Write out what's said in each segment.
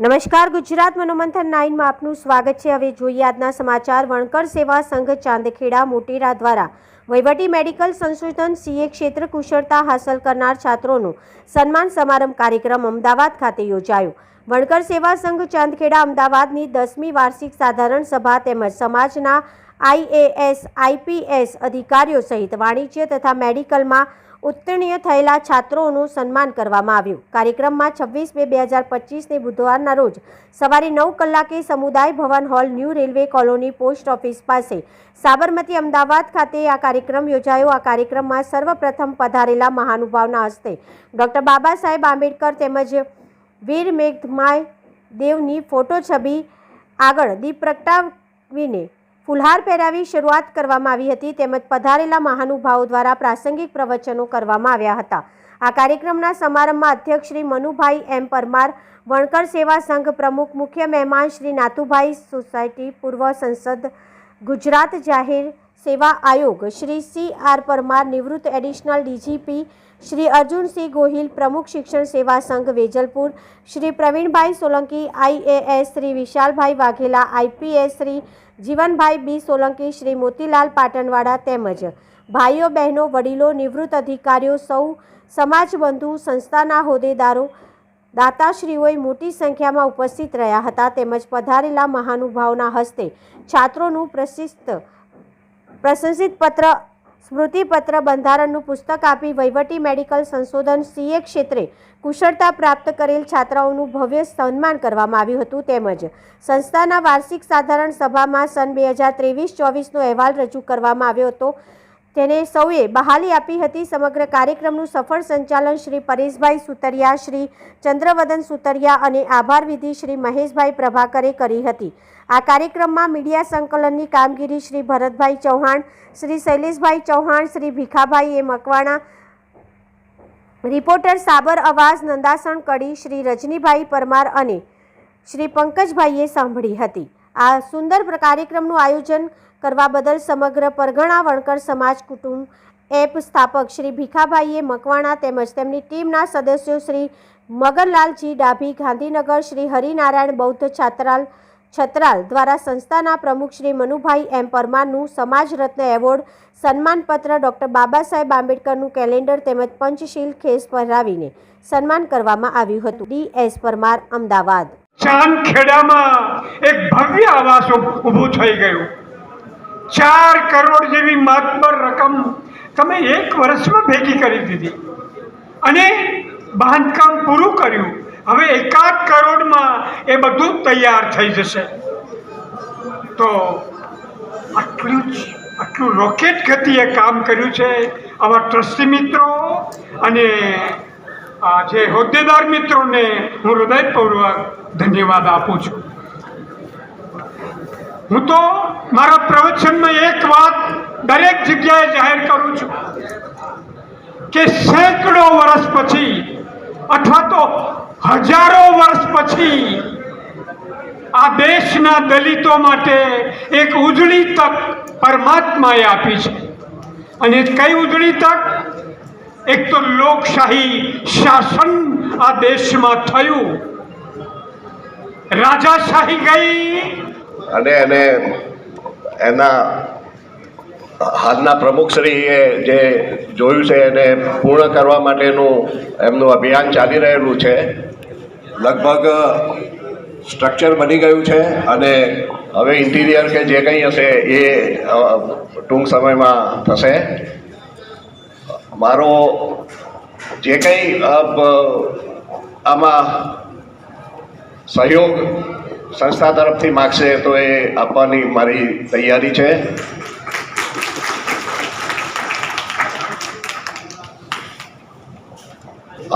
નમસ્કાર, ગુજરાત મનોમંથન નાઇનમાં આપનું સ્વાગત છે. હવે જોઈએ આજના સમાચાર. વણકર સેવા સંઘ ચાંદખેડા મોટેરા દ્વારા વહીવટી મેડિકલ સંશોધન સીએ ક્ષેત્ર કુશળતા હાંસલ કરનાર છાત્રોનો સન્માન સમારંભ કાર્યક્રમ અમદાવાદ ખાતે યોજાયો. વણકર સેવા સંઘ ચાંદખેડા અમદાવાદની દસમી વાર્ષિક સાધારણ સભા તેમજ સમાજના આઈએએસ આઈપીએસ અધિકારીઓ સહિત વાણિજ્ય તથા મેડિકલમાં ઉત્તીર્ણ થયેલા છાત્રોનું સન્માન કરવામાં આવ્યું. કાર્યક્રમમાં છવ્વીસ બે બે હજાર પચીસને બુધવારના રોજ સવારે નવ કલાકે સમુદાય ભવન hall new railway colony post office પાસે સાબરમતી અમદાવાદ ખાતે આ કાર્યક્રમ યોજાયો. આ કાર્યક્રમમાં સર્વપ્રથમ પધારેલા મહાનુભાવના હસ્તે ડૉક્ટર બાબા સાહેબ આંબેડકર તેમજ વીર મેઘમાય દેવની ફોટો છબી આગળ દીપ પ્રગટાવીને ફુલહાર પહેરાવી શરૂઆત કરવામાં આવી હતી. તેમજ પધારેલા મહાનુભાવો દ્વારા પ્રાસંગિક પ્રવચનો કરવામાં આવ્યા હતા. આ કાર્યક્રમના સમારંભમાં અધ્યક્ષ શ્રી મનુભાઈ એમ. પરમાર, વણકર સેવા સંઘ પ્રમુખ મુખ્ય મહેમાન શ્રી નાતુભાઈ સોસાયટી પૂર્વ સંસદ ગુજરાત જાહેર સેવા આયોગ શ્રી સી આર પરમાર નિવૃત્ત એડિશનલ ડીજીપી શ્રી અર્જુનસિંહ ગોહિલ પ્રમુખ શિક્ષણ સેવા સંઘ Vejalpur, Shri Pravinbhai Solanki IAS Shri Vishalbhai Vaghela IPS Shri Jivanbhai B Solanki, Shri Motilal Patanwada તેમજ ભાઈઓ બહેનો વડીલો નિવૃત્ત અધિકારીઓ સૌ સમાજબંધુ સંસ્થાના હોદ્દેદારો દાતાશ્રીઓએ મોટી સંખ્યામાં ઉપસ્થિત રહ્યા હતા તેમજ પધારેલા મહાનુભાવના હસ્તે છાત્રોનું પ્રશિસ્ત પ્રશંસિત પત્ર, સ્મૃતિપત્ર, બંધારણનું પુસ્તક આપી વહીવટી મેડિકલ સંશોધન સીએ ક્ષેત્રે કુશળતા પ્રાપ્ત કરેલ છાત્રાઓનું ભવ્ય સન્માન કરવામાં આવ્યું હતું તેમજ સંસ્થાના વાર્ષિક સાધારણ સભામાં સન બે હજાર ત્રેવીસ ચોવીસનો અહેવાલ રજૂ કરવામાં આવ્યો હતો. તેને સૌએ બહાલી આપી હતી. સમગ્ર કાર્યક્રમનું સફળ સંચાલન શ્રી પરેશભાઈ સુતરિયા, શ્રી ચંદ્રવદન સુતરિયા અને આભાર વિધિ શ્રી મહેશભાઈ પ્રભાકરે કરી હતી. આ કાર્યક્રમમાં મીડિયા સંકલનની કામગીરી શ્રી ભરતભાઈ ચૌહાણ, શ્રી શૈલેષભાઈ ચૌહાણ, શ્રી ભીખાભાઈ એ મકવાણા, રિપોર્ટર સાબર અવાજ, નંદાસણ કડી, શ્રી રજનીભાઈ પરમાર અને શ્રી પંકજભાઈએ સાંભળી હતી. આ સુંદર કાર્યક્રમનું આયોજન કરવા બદલ સમગ્ર પરગણા વણકર સમાજ કુટુંબ એપ સ્થાપક શ્રી ભીખાભાઈએ મકવાણા તેમજ તેમની ટીમના સદસ્યો શ્રી મગનલાલજી ડાભી, ગાંધીનગર શ્રી હરિનારાયણ બૌદ્ધ છાત્રાલ છત્રાલ દ્વારા સંસ્થાના પ્રમુખ શ્રી મનુભાઈ એમ પરમારનું સમાજ રત્ન award, સન્માનપત્ર doctor Baba Saheb આંબેડકરનું calendar તેમજ પંચશીલ ખેસ પહેરાવીને સન્માન કરવામાં આવ્યું હતું. D S Parmar, Ahmedabad. ચાંદખેડામાં એક ભવ્ય આવાસ ઊભ- થઈ ગયું. ચાર કરોડ જેવી માતબર રકમ તમે એક વર્ષમાં ભેગી કરી દીધી. અને બાંધકામ પૂરું કર્યું. હવે એકાદ કરોડમાં એ બધું તૈયાર થઈ જશે. તો આટલું જ, આટલું રોકેટ ગતિએ કામ કર્યું છે આવા ટ્રસ્ટી મિત્રો અને જે હોદ્દેદાર મિત્રોને હું હૃદયપૂર્વક ધન્યવાદ આપું છું. હું તો મારા પ્રવચનમાં એક વાત દરેક જગ્યાએ જાહેર કરું છું કે સેંકડો વર્ષ પછી અથવા તો હજારો વર્ષ પછી આ દેશના દલિતો માટે એક ઉજળી તક પરમાત્માએ આપી છે. અને કઈ ઉજળી તક? એક તો લોકશાહી શાસન આ દેશમાં થયું. રાજાશાહી ગઈ અને એને એના હાલના પ્રમુખશ્રીએ જે જોયું છે એને પૂર્ણ કરવા માટેનું એમનું અભિયાન ચાલી રહેલું છે. લગભગ સ્ટ્રક્ચર બની ગયું છે અને હવે ઇન્ટિરિયર કે જે કંઈ હશે એ ટૂંક સમયમાં થશે. મારો જે કંઈ આમાં સહયોગ સંસ્થા તરફથી માગશે તો એ આપવાની મારી તૈયારી છે.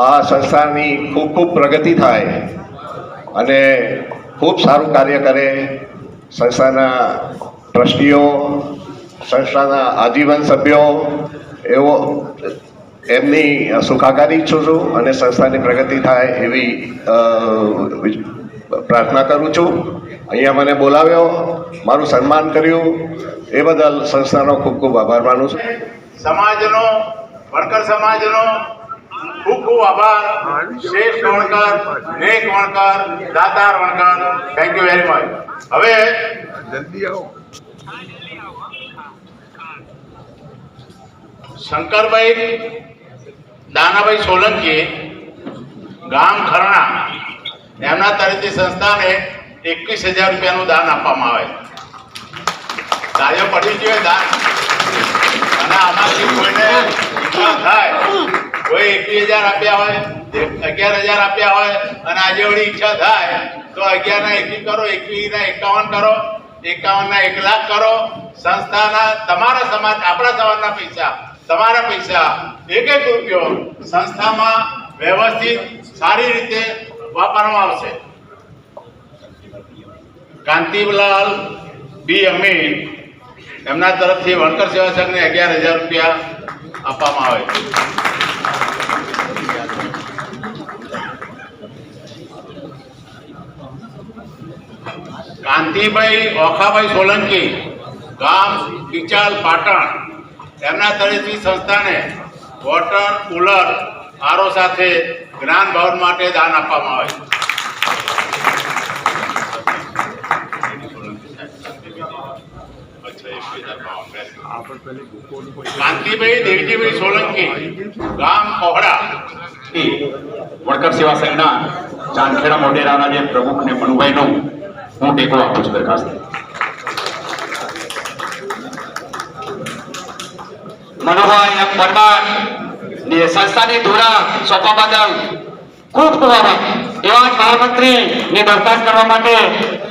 આ સંસ્થાની ખૂબ ખૂબ પ્રગતિ થાય અને ખૂબ સારું કાર્ય કરે સંસ્થાના ટ્રસ્ટીઓ, સંસ્થાના આજીવન સભ્યો, એવો એમની સુખાકારી ઈચ્છું છું અને સંસ્થાની પ્રગતિ થાય એવી પ્રાર્થના કરું છું. અહીંયા મને બોલાવ્યો મારું સન્માન કર્યું. એ બદલ સંસ્થાનો ખૂબ ખૂબ આભાર માનું છું. સમાજનો વણકર સમાજનો ખૂબ ખૂબ આભાર. શ્રેષ્ઠ વણકર નેક વણકર દાતાર વણકર થેન્ક યુ વેરી મચ હવે શંકરભાઈ દાનાભાઈ સોલંકી ગામ ખરણા એમના તરફથી સંસ્થાને એકવીસ હજાર રૂપિયાનું દાન આપવામાં આવે કાર્ય પડી જોઈએ દાન. અને આમાંથી કોઈને થાય, કોઈ એકવીસ હજાર આપ્યા હોય અગિયાર હજાર આપ્યા હોય, અને આજે વળી ઈચ્છા થાય, તો અગિયાર ના એકવી કરો એકવીસ ના એકાવન કરો એકાવન ના એક લાખ કરો. સંસ્થાના તમારા સમાજ, આપણા સમાજના પૈસા, તમારા પૈસા એક એક રૂપિયો સંસ્થામાં વ્યવસ્થિત સારી રીતે વાપરવામાં આવશે. કાંતિલાલ બી અમીન એમના તરફથી વણકર સેવા સંઘને અગિયાર હજાર રૂપિયા આપવામાં આવે છે. કાંતિભાઈ ઓખાભાઈ સોલંકી, ગામ કિચાલ પાટણ, એમના તરફથી સંસ્થાને વોટર કુલર આરો સાથે જ્ઞાન ભવન માટે દાન આપવામાં આવે છે. કાંતિભાઈ, દેવજીભાઈ સોલંકી, ગામ કોહડા વડકર સેવા સંઘના ચાંદખેડા મોઢેરાના જે પ્રમુખ ને હું ટેકો આપું છું દરખાસ્ત. મનુભાઈ પરમાર સંસ્થાની ધોરા સોંપવા બદલ ખૂબ ખૂબ આભાર. એવા જ મહામંત્રી ની દરખાસ્ત કરવા માટે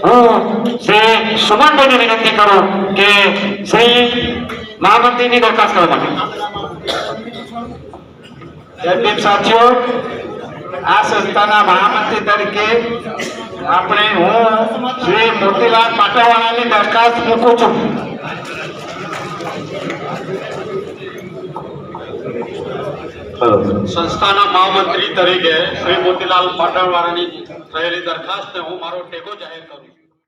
હું શ્રી સુમનભાઈને વિનંતી કરું કે શ્રી મહામંત્રીની દરખાસ્ત કરવા માટે. સાથીઓ, આ સંસ્થાના મહામંત્રી તરીકે આપણે હું શ્રી મોતીલાલ પાટાવાળાની દરખાસ્ત મૂકું છું. સંસ્થાના મહામંત્રી તરીકે શ્રી મોતીલાલ પાટણવાળાની થયેલી દરખાસ્તને હું મારો ટેકો જાહેર કરું છું.